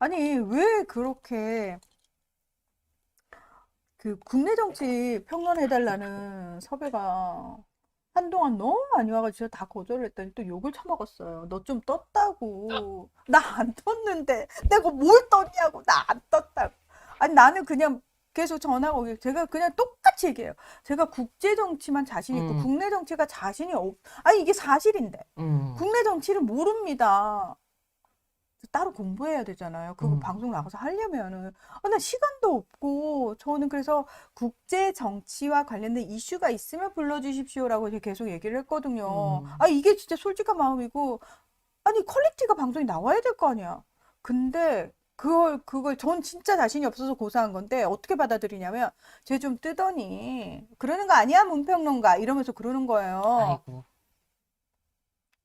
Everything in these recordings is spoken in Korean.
아니, 왜 그렇게 그 국내 정치 평론해달라는 섭외가 한동안 너무 많이 와가지고 다 거절을 했더니 또 욕을 처먹었어요. 너 좀 떴다고. 나 안 떴는데. 내가 뭘 떴냐고. 나 안 떴다고. 아니, 나는 그냥 계속 전화가 오게. 제가 그냥 똑같이 얘기해요. 제가 국제 정치만 자신 있고 음. 국내 정치가 자신이 없, 아니, 이게 사실인데. 음. 국내 정치를 모릅니다. 따로 공부해야 되잖아요. 그거 음. 방송 나가서 하려면은. 아, 나 시간도 없고, 저는 그래서 국제 정치와 관련된 이슈가 있으면 불러주십시오라고 계속 얘기를 했거든요. 음. 아, 이게 진짜 솔직한 마음이고, 아니, 퀄리티가 방송에 나와야 될 거 아니야. 근데, 그걸, 그걸 전 진짜 자신이 없어서 고사한 건데, 어떻게 받아들이냐면, 쟤 좀 뜨더니, 그러는 거 아니야, 문평론가? 이러면서 그러는 거예요. 아이고.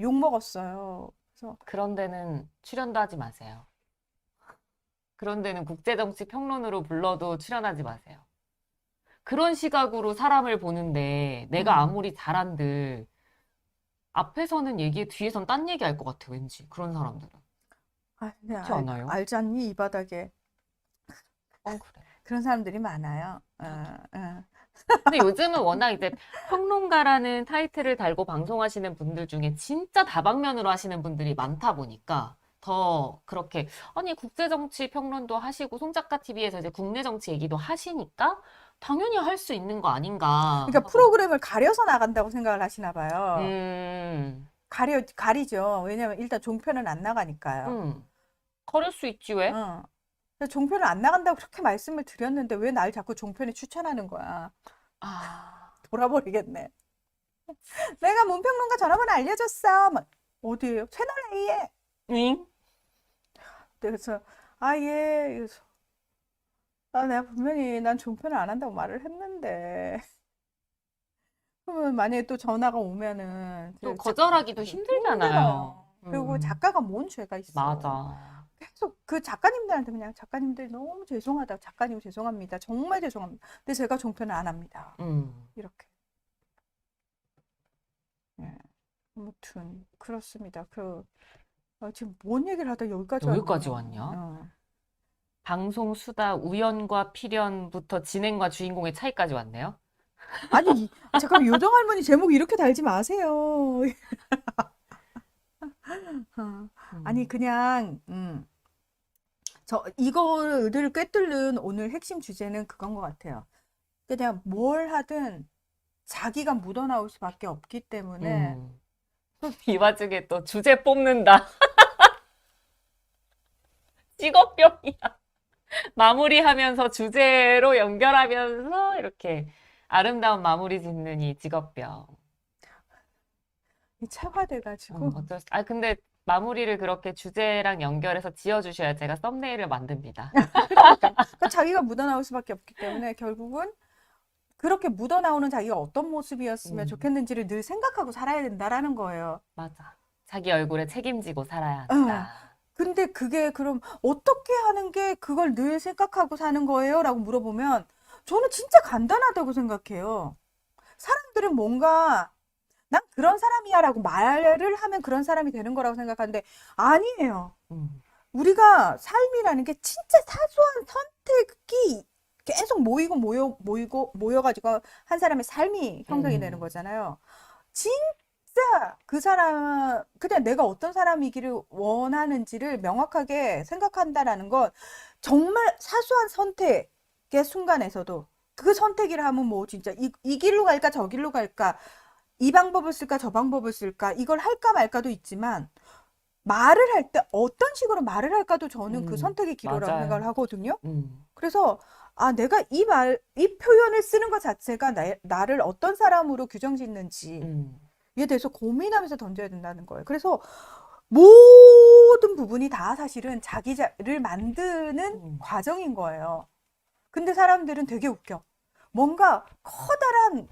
욕 먹었어요. 그래서, 그런 데는 출연도 하지 마세요. 그런 데는 국제정치 평론으로 불러도 출연하지 마세요. 그런 시각으로 사람을 보는데 내가 음. 아무리 잘한들 앞에서는 얘기, 뒤에선 딴 얘기 할 것 같아, 왠지. 그런 사람들은. 아, 근데 그렇지 알, 않아요? 알지 않니? 이 바닥에. 어, 그래. 그런 사람들이 많아요. 어, 어. 근데 요즘은 워낙 이제 평론가라는 타이틀을 달고 방송하시는 분들 중에 진짜 다방면으로 하시는 분들이 많다 보니까 더 그렇게 아니 국제 정치 평론도 하시고 송작가 TV에서 이제 국내 정치 얘기도 하시니까 당연히 할 수 있는 거 아닌가 그러니까 하고. 프로그램을 가려서 나간다고 생각을 하시나 봐요. 음, 가려, 가리죠. 왜냐면 일단 종편은 안 나가니까요. 음. 그럴 수 있지 왜? 어. 그래서 종편은 안 나간다고 그렇게 말씀을 드렸는데 왜 날 자꾸 종편에 추천하는 거야? 아, 돌아버리겠네. 내가 문평론가 전화번호 알려줬어. 막, 어디에요? 채널 A에. 응? 그래서 아 예. 이래서 아 내가 분명히 난 종편을 안 한다고 말을 했는데 그러면 만약에 또 전화가 오면은 또 거절하기도. 힘들잖아요. 그리고 음, 작가가 뭔 죄가 있어? 맞아. 계속 그 작가님들한테 그냥 작가님들 너무 죄송하다. 작가님 죄송합니다. 정말 죄송합니다. 근데 제가 종편을 안 합니다. 음. 이렇게. 예. 아무튼 그렇습니다. 그 아, 지금 뭔 얘기를 하다 여기까지 여기까지 왔냐? 어. 방송 수다 우연과 필연부터 진행과 주인공의 차이까지 왔네요. 아니, 이- 잠깐만, 요정 할머니 제목 이렇게 달지 마세요. 어, 음. 아니, 그냥, 음, 저, 이거를 꿰뚫는 오늘 핵심 주제는 그건 것 같아요. 그냥 뭘 하든 자기가 묻어나올 수밖에 없기 때문에, 음. 이 와중에 또 주제 뽑는다. 직업병이야. 마무리하면서 주제로 연결하면서 이렇게 아름다운 마무리 짓는 이 직업병. 체화돼가지고, 음, 어쩔 수, 아, 근데 마무리를 그렇게 주제랑 연결해서 지어주셔야 제가 썸네일을 만듭니다. 그러니까 자기가 묻어나올 수밖에 없기 때문에 결국은 그렇게 묻어나오는 자기가 어떤 모습이었으면 음. 좋겠는지를 늘 생각하고 살아야 된다라는 거예요. 맞아. 자기 얼굴에 책임지고 살아야 어. 한다. 근데 그게 그럼 어떻게 하는 게 그걸 늘 생각하고 사는 거예요? 라고 물어보면 저는 진짜 간단하다고 생각해요. 사람들은 뭔가 난 그런 사람이야 라고 말을 하면 그런 사람이 되는 거라고 생각하는데 아니에요. 음. 우리가 삶이라는 게 진짜 사소한 선택이 계속 모이고 모여 모이고 모여가지고 한 사람의 삶이 형성이 음. 되는 거잖아요. 진짜 그 사람 그냥 내가 어떤 사람이기를 원하는지를 명확하게 생각한다라는 건 정말 사소한 선택의 순간에서도 그 선택이라 하면 뭐 진짜 이, 이 길로 갈까 저 길로 갈까 이 방법을 쓸까 저 방법을 쓸까 이걸 할까 말까도 있지만 말을 할 때 어떤 식으로 말을 할까도 저는 그 음, 선택의 기로라고 맞아요. 생각을 하거든요. 음. 그래서 아 내가 이 말, 이 표현을 쓰는 것 자체가 나, 나를 어떤 사람으로 규정짓는지에 음. 대해서 고민하면서 던져야 된다는 거예요. 그래서 모든 부분이 다 사실은 자기를 만드는 음. 과정인 거예요. 근데 사람들은 되게 웃겨. 뭔가 커다란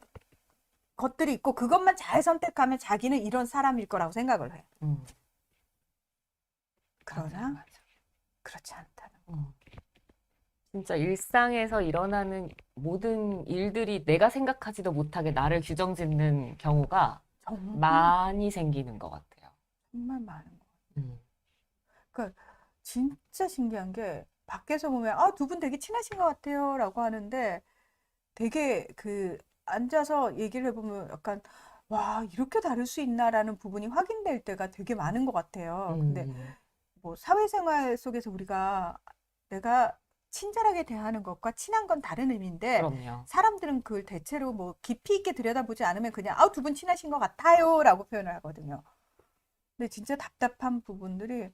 것들이 있고 그것만 잘 선택하면 자기는 이런 사람일 거라고 생각을 해. 음. 그러나 맞아. 그렇지 않다는 음. 진짜 일상에서 일어나는 모든 일들이 내가 생각하지도 못하게 나를 규정짓는 경우가 정말 많이 생기는 것 같아요. 정말 많은 거. 음. 진짜 신기한 게 밖에서 보면 아, 두 분 되게 친하신 것 같아요라고 하는데 되게 그 앉아서 얘기를 해보면 약간 와, 이렇게 다를 수 있나라는 부분이 확인될 때가 되게 많은 것 같아요. 근데 음, 뭐 사회생활 속에서 우리가 내가 친절하게 대하는 것과 친한 건 다른 의미인데 그럼요. 사람들은 그걸 대체로 뭐 깊이 있게 들여다보지 않으면 그냥 아, 두 분 친하신 것 같아요라고 표현을 하거든요. 근데 진짜 답답한 부분들이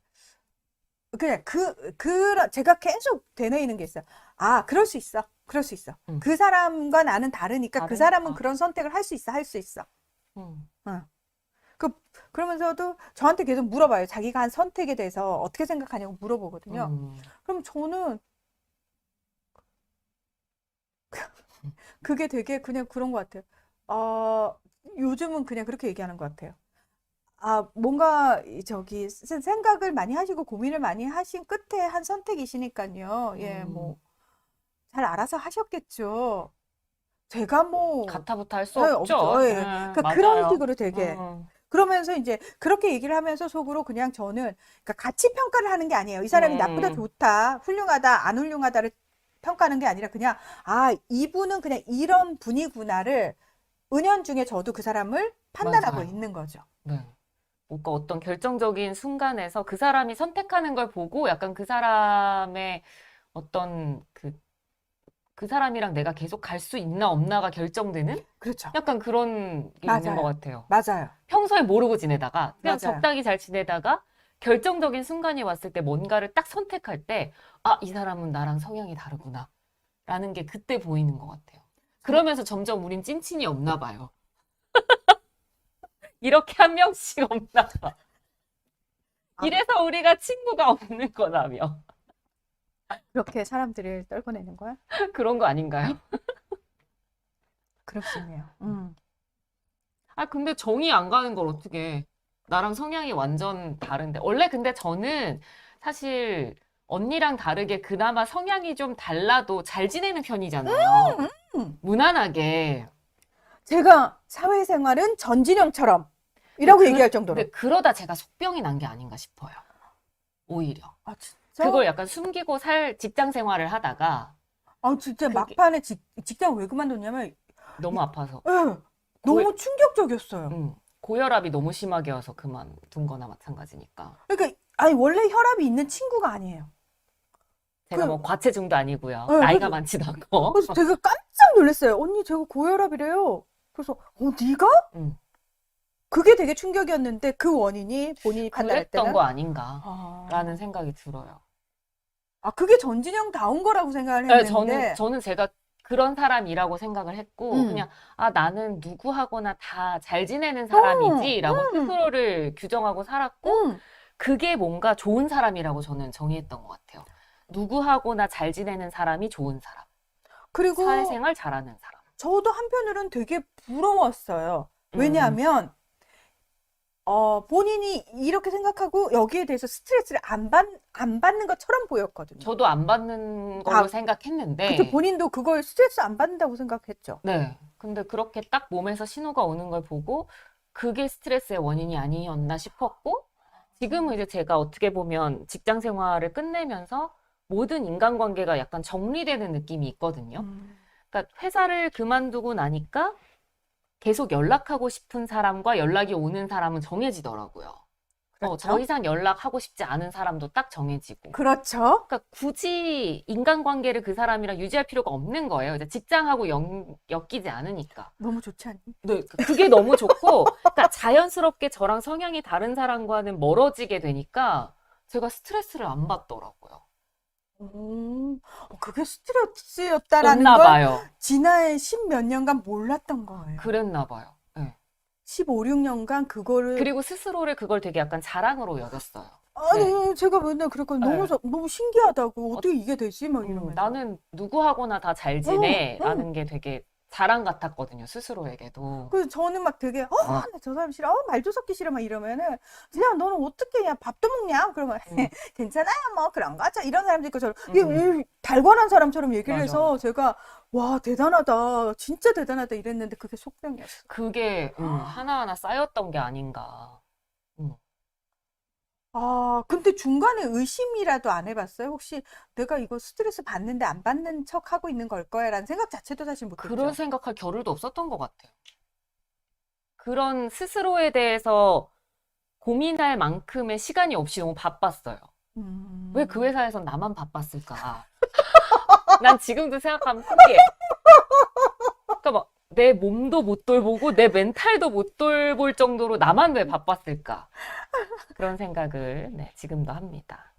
그냥 그, 그, 제가 계속 되뇌이는 게 있어요. 아, 그럴 수 있어. 그럴 수 있어. 음. 그 사람과 나는 다르니까 그 다르니까. 사람은 그런 선택을 할 수 있어. 할 수 있어. 음, 그, 그러면서도 저한테 계속 물어봐요. 자기가 한 선택에 대해서 어떻게 생각하냐고 물어보거든요. 음. 그럼 저는 그게 되게 그냥 그런 것 같아요. 아, 요즘은 그냥 그렇게 얘기하는 것 같아요. 아, 뭔가 이 저기 세- 생각을 많이 하시고 고민을 많이 하신 끝에 한 선택이시니까요. 예, 음. 뭐 잘 알아서 하셨겠죠. 제가 뭐 가타부타 할 수 네, 없죠. 없죠. 예. 네, 그러니까 그런 맞아요. 식으로 되게 음, 그러면서 이제 그렇게 얘기를 하면서 속으로 그냥 저는 그러니까 가치 평가를 하는 게 아니에요. 이 사람이 나쁘다, 음. 좋다, 훌륭하다, 안 훌륭하다를 평가하는 게 아니라 그냥 아, 이분은 그냥 이런 분이구나를 은연중에 저도 그 사람을 판단하고 맞아요. 있는 거죠. 네. 뭔가 어떤 결정적인 순간에서 그 사람이 선택하는 걸 보고 약간 그 사람의 어떤 그, 그 사람이랑 내가 계속 갈 수 있나 없나가 결정되는 그렇죠. 약간 그런 게 있는 맞아요. 것 같아요. 맞아요. 평소에 모르고 지내다가 그냥 맞아요. 적당히 잘 지내다가 결정적인 순간이 왔을 때 뭔가를 딱 선택할 때, 아, 이 사람은 나랑 성향이 다르구나. 라는 게 그때 보이는 것 같아요. 그러면서 점점 우린 찐친이 없나 봐요. 이렇게 한 명씩 없나 봐. 아. 이래서 우리가 친구가 없는 거라며. 그렇게 사람들을 떨궈내는 거야? 그런 거 아닌가요? 그렇겠네요. 음. 아, 근데 정이 안 가는 걸 어떻게. 나랑 성향이 완전 다른데. 원래 근데 저는 사실 언니랑 다르게 그나마 성향이 좀 달라도 잘 지내는 편이잖아요. 음. 무난하게. 제가 사회생활은 전진영처럼 이라고 그- 얘기할 정도로. 근데 그러다 제가 속병이 난 게 아닌가 싶어요. 오히려. 아, 진짜? 그걸 약간 숨기고 살 직장 생활을 하다가 아, 진짜 그게- 막판에 직, 직장 왜 그만뒀냐면 너무 아파서. 예, 너무 충격적이었어요. 음, 고혈압이 너무 심하게 와서 그만둔 거나 마찬가지니까. 그러니까 아니 원래 혈압이 있는 친구가 아니에요. 제가 그- 뭐 과체중도 아니고요. 네, 나이가 그래서- 많지도 않고. 그래서 제가 깜짝 놀랐어요. 언니 제가 고혈압이래요. 그래서 어 네가? 음, 그게 되게 충격이었는데 그 원인이 본인이 판단할 그랬던 때는 거 아닌가라는 아, 생각이 들어요. 아 그게 전진영 다운 거라고 생각을 네, 했는데 저는 저는 제가 그런 사람이라고 생각을 했고 음. 그냥 아 나는 누구하고나 다 잘 지내는 사람이지라고 음. 스스로를 규정하고 살았고 음, 그게 뭔가 좋은 사람이라고 저는 정의했던 것 같아요. 누구하고나 잘 지내는 사람이 좋은 사람, 그리고 사회생활 잘하는 사람. 저도 한편으로는 되게 부러웠어요. 음. 왜냐하면 어, 본인이 이렇게 생각하고 여기에 대해서 스트레스를 안 받, 안 받는 것처럼 보였거든요. 저도 안 받는 걸로 아, 생각했는데 그때 본인도 그걸 스트레스 안 받는다고 생각했죠. 네. 근데 그렇게 딱 몸에서 신호가 오는 걸 보고 그게 스트레스의 원인이 아니었나 싶었고 지금은 이제 제가 어떻게 보면 직장 생활을 끝내면서 모든 인간관계가 약간 정리되는 느낌이 있거든요. 음. 그러니까 회사를 그만두고 나니까 계속 연락하고 싶은 사람과 연락이 오는 사람은 정해지더라고요. 어, 그렇죠? 더 이상 연락하고 싶지 않은 사람도 딱 정해지고. 그렇죠. 그러니까 굳이 인간관계를 그 사람이랑 유지할 필요가 없는 거예요. 이제 직장하고 연, 엮이지 않으니까. 너무 좋지 않니? 네, 그게 너무 좋고, 그러니까 자연스럽게 저랑 성향이 다른 사람과는 멀어지게 되니까 제가 스트레스를 안 받더라고요. 오, 어, 그게 스트레스였다라는 그랬나 걸 봐요. 지난 십몇 년간 몰랐던 거예요. 그랬나 봐요. 네. 15, 16년간 그거를 그리고 스스로를 그걸 되게 약간 자랑으로 여겼어요. 아니 제가 맨날 그랬거든요. 너무 네. 저- 너무 신기하다고 어떻게 이게 되지? 막 음, 이러면서. 나는 누구하고나 다 잘 지내. 라는 게 되게 자랑 같았거든요. 스스로에게도. 그래서 저는 막 되게 어, 어. 나저 사람 싫어. 어, 말도 섞기 싫어. 막 이러면은 그냥 너는 어떻게 그냥 밥도 먹냐? 그러면 음. 괜찮아요. 뭐 그런 거죠. 이런 사람들 있고 저를 음. 이 달관한 사람처럼 얘기를 맞아, 해서 제가 와 대단하다. 진짜 대단하다 이랬는데 그게 속병이었어. 그게 음, 하나하나 쌓였던 게 아닌가. 음. 아, 근데 중간에 의심이라도 안 해봤어요? 혹시 내가 이거 스트레스 받는데 안 받는 척 하고 있는 걸 거야? 라는 생각 자체도 사실 못했죠. 그런 생각할 겨를도 없었던 것 같아요. 그런 스스로에 대해서 고민할 만큼의 시간이 없이 너무 바빴어요. 음. 왜 그 회사에선 나만 바빴을까? 난 지금도 생각하면 신기해. 그러니까 막 내 몸도 못 돌보고 내 멘탈도 못 돌볼 정도로 나만 왜 바빴을까? 그런 생각을 네, 지금도 합니다.